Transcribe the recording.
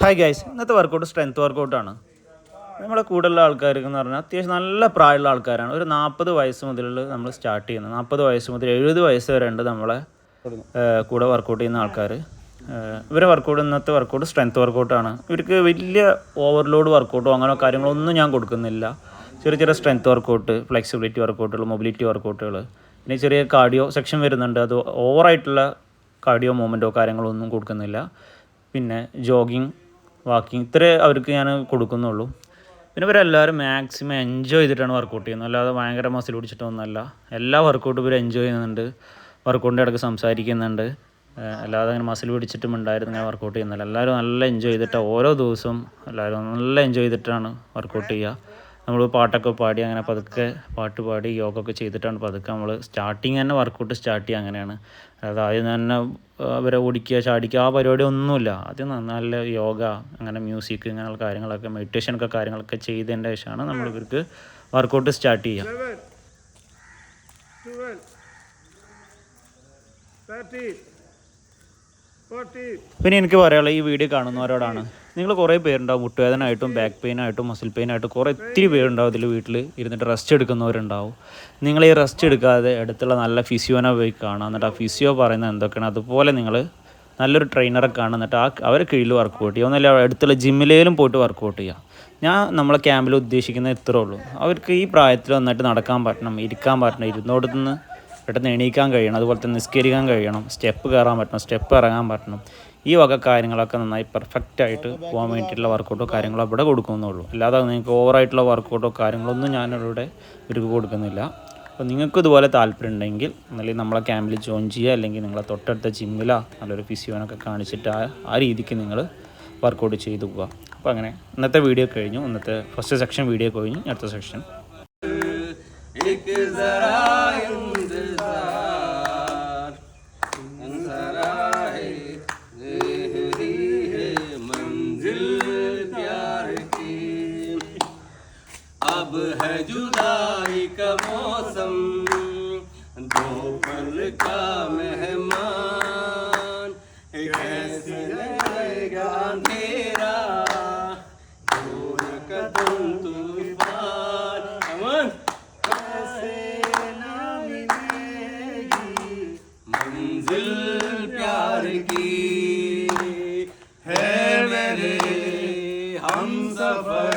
Hi guys ഇന്നത്തെ workout strength വർക്കൗട്ടാണ് നമ്മളെ കൂടുതലുള്ള ആൾക്കാർക്ക് എന്ന് പറഞ്ഞാൽ അത്യാവശ്യം നല്ല പ്രായമുള്ള ആൾക്കാരാണ്. ഒരു നാൽപ്പത് വയസ്സ് മുതലുള്ള നമ്മൾ സ്റ്റാർട്ട് ചെയ്യുന്നത്. നാൽപ്പത് വയസ്സ് മുതൽ എഴുപത് വയസ്സ് വരെ ഉണ്ട് നമ്മളെ കൂടെ വർക്കൗട്ട് ചെയ്യുന്ന ആൾക്കാർ ഇവരെ വർക്കൗട്ട് ഇന്നത്തെ വർക്കൗട്ട് സ്ട്രെങ്ത് വർക്കൗട്ടാണ് ഇവർക്ക് വലിയ ഓവർലോഡ് വർക്കൗട്ടോ അങ്ങനെ കാര്യങ്ങളൊന്നും ഞാൻ കൊടുക്കുന്നില്ല. ചെറിയ ചെറിയ സ്ട്രെങ്ത് വർക്കൗട്ട് ഫ്ലെക്സിബിലിറ്റി വർക്കൗട്ടുകൾ മൊബിലിറ്റി വർക്കൗട്ടുകൾ പിന്നെ ചെറിയ കാർഡിയോ സെക്ഷൻ വരുന്നുണ്ട്. അത് ഓവറായിട്ടുള്ള കാർഡിയോ മൂവ്മെന്റോ കാര്യങ്ങളോ ഒന്നും കൊടുക്കുന്നില്ല. പിന്നെ ജോഗിങ് വാക്കിംഗ് ഇത്രേ അവർക്ക് ഞാൻ കൊടുക്കുന്നുള്ളൂ. പിന്നെ ഇവരെല്ലാവരും മാക്സിമം എൻജോയ് ചെയ്തിട്ടാണ് വർക്കൗട്ട് ചെയ്യുന്നത്. അല്ലാതെ ഭയങ്കര മസിൽ പിടിച്ചിട്ടൊന്നുമല്ല. എല്ലാ വർക്കൗട്ടും ഇവർ എൻജോയ് ചെയ്യുന്നുണ്ട്. വർക്കൗട്ടിന്റെ ഇടയ്ക്ക് സംസാരിക്കുന്നുണ്ട്. അല്ലാതെ അങ്ങനെ മസിൽ പിടിച്ചിട്ടും ഉണ്ടായിരുന്നു ഇങ്ങനെ വർക്കൗട്ട് ചെയ്യുന്നില്ല. എല്ലാവരും നല്ല എൻജോയ് ചെയ്തിട്ടാണ് ഓരോ ദിവസവും എല്ലാവരും നല്ല എൻജോയ് ചെയ്തിട്ടാണ് വർക്കൗട്ട് ചെയ്യുക. നമ്മൾ പാട്ടൊക്കെ പാടി അങ്ങനെ പതുക്കെ പാട്ട് പാടി യോഗ ഒക്കെ ചെയ്തിട്ടാണ് പതുക്കെ നമ്മൾ സ്റ്റാർട്ടിങ് തന്നെ വർക്കൗട്ട് സ്റ്റാർട്ട് ചെയ്യുക അങ്ങനെയാണ്. അതായത് ആദ്യം തന്നെ അവരെ ഓടിക്കുക ചാടിക്കുക ആ പരിപാടി ഒന്നുമില്ല. ആദ്യം നല്ല യോഗ അങ്ങനെ മ്യൂസിക് ഇങ്ങനെയുള്ള കാര്യങ്ങളൊക്കെ മെഡിറ്റേഷനൊക്കെ കാര്യങ്ങളൊക്കെ ചെയ്തതിന്റെ ശേഷമാണ് നമ്മൾ ഇവർക്ക് വർക്കൗട്ട് സ്റ്റാർട്ട് ചെയ്യുക. പിന്നെ എനിക്ക് പറയാനുള്ള ഈ വീഡിയോ കാണുന്നവരോടാണ്. നിങ്ങൾ കുറേ പേരുണ്ടാവും മുട്ടുവേദനയായിട്ടും ബാക്ക് പെയിൻ ആയിട്ടും മസിൽ പെയിൻ ആയിട്ടും കുറേ ഒത്തിരി പേരുണ്ടാവും ഇതിൽ വീട്ടിൽ ഇരുന്നിട്ട് റെസ്റ്റ് എടുക്കുന്നവരുണ്ടാവും. നിങ്ങൾ ഈ റെസ്റ്റ് എടുക്കാതെ അടുത്തുള്ള നല്ല ഫിസിയോനെ പോയി കാണാം. എന്നിട്ട് ആ ഫിസിയോ പറയുന്നത് എന്തൊക്കെയാണ്? അതുപോലെ നിങ്ങൾ നല്ലൊരു ട്രെയിനറെ കാണാം എന്നിട്ട് ആ അവരെ കീഴിൽ വർക്കൗട്ട് ചെയ്യുക. ഒന്നല്ല അടുത്തുള്ള ജിമ്മിലേലും പോയിട്ട് വർക്കൗട്ട് ചെയ്യുക. ഞാൻ നമ്മളെ ക്യാമ്പിൽ ഉദ്ദേശിക്കുന്നത് ഇത്രേ ഉള്ളൂ. അവർക്ക് ഈ പ്രായത്തിൽ വന്നിട്ട് നടക്കാൻ പറ്റണം ഇരിക്കാൻ പറ്റണം ഇരുന്നോടത്ത് നിന്ന് പെട്ടെന്ന് എണീക്കാൻ കഴിയണം അതുപോലെ തന്നെ നിസ്കരിക്കാൻ കഴിയണം സ്റ്റെപ്പ് കയറാൻ പറ്റണം സ്റ്റെപ്പ് ഇറങ്ങാൻ പറ്റണം. ഈ വക കാര്യങ്ങളൊക്കെ നന്നായി പെർഫെക്റ്റ് ആയിട്ട് പോകാൻ വേണ്ടിയിട്ടുള്ള വർക്കൗട്ടോ കാര്യങ്ങളോ ഇവിടെ കൊടുക്കുന്നുള്ളൂ അല്ലാതെ നിങ്ങൾക്ക് ഓവറായിട്ടുള്ള വർക്കൗട്ടോ കാര്യങ്ങളൊന്നും ഞാനിവിടെ ഇവർക്ക് കൊടുക്കുന്നില്ല. അപ്പോൾ നിങ്ങൾക്ക് ഇതുപോലെ താല്പര്യം ഉണ്ടെങ്കിൽ അല്ലെങ്കിൽ നമ്മളെ ക്യാമ്പിൽ ജോയിൻ ചെയ്യുക അല്ലെങ്കിൽ നിങ്ങളെ തൊട്ടടുത്ത ജിമ്മിലോ നല്ലൊരു ഫിസിയോനൊക്കെ കാണിച്ചിട്ട് ആ ആ രീതിക്ക് നിങ്ങൾ വർക്കൗട്ട് ചെയ്തു പോവുക. അപ്പോൾ അങ്ങനെ ഇന്നത്തെ വീഡിയോ കഴിഞ്ഞു. ഇന്നത്തെ ഫസ്റ്റ് സെക്ഷൻ വീഡിയോ കഴിഞ്ഞു. അടുത്ത സെക്ഷൻ है जुदाई का मौसम दो पल का मेहमान। कैसे रहेगा तेरा कदम तूफ़ान। मंजिल प्यार की। है मेरे हम सफ़र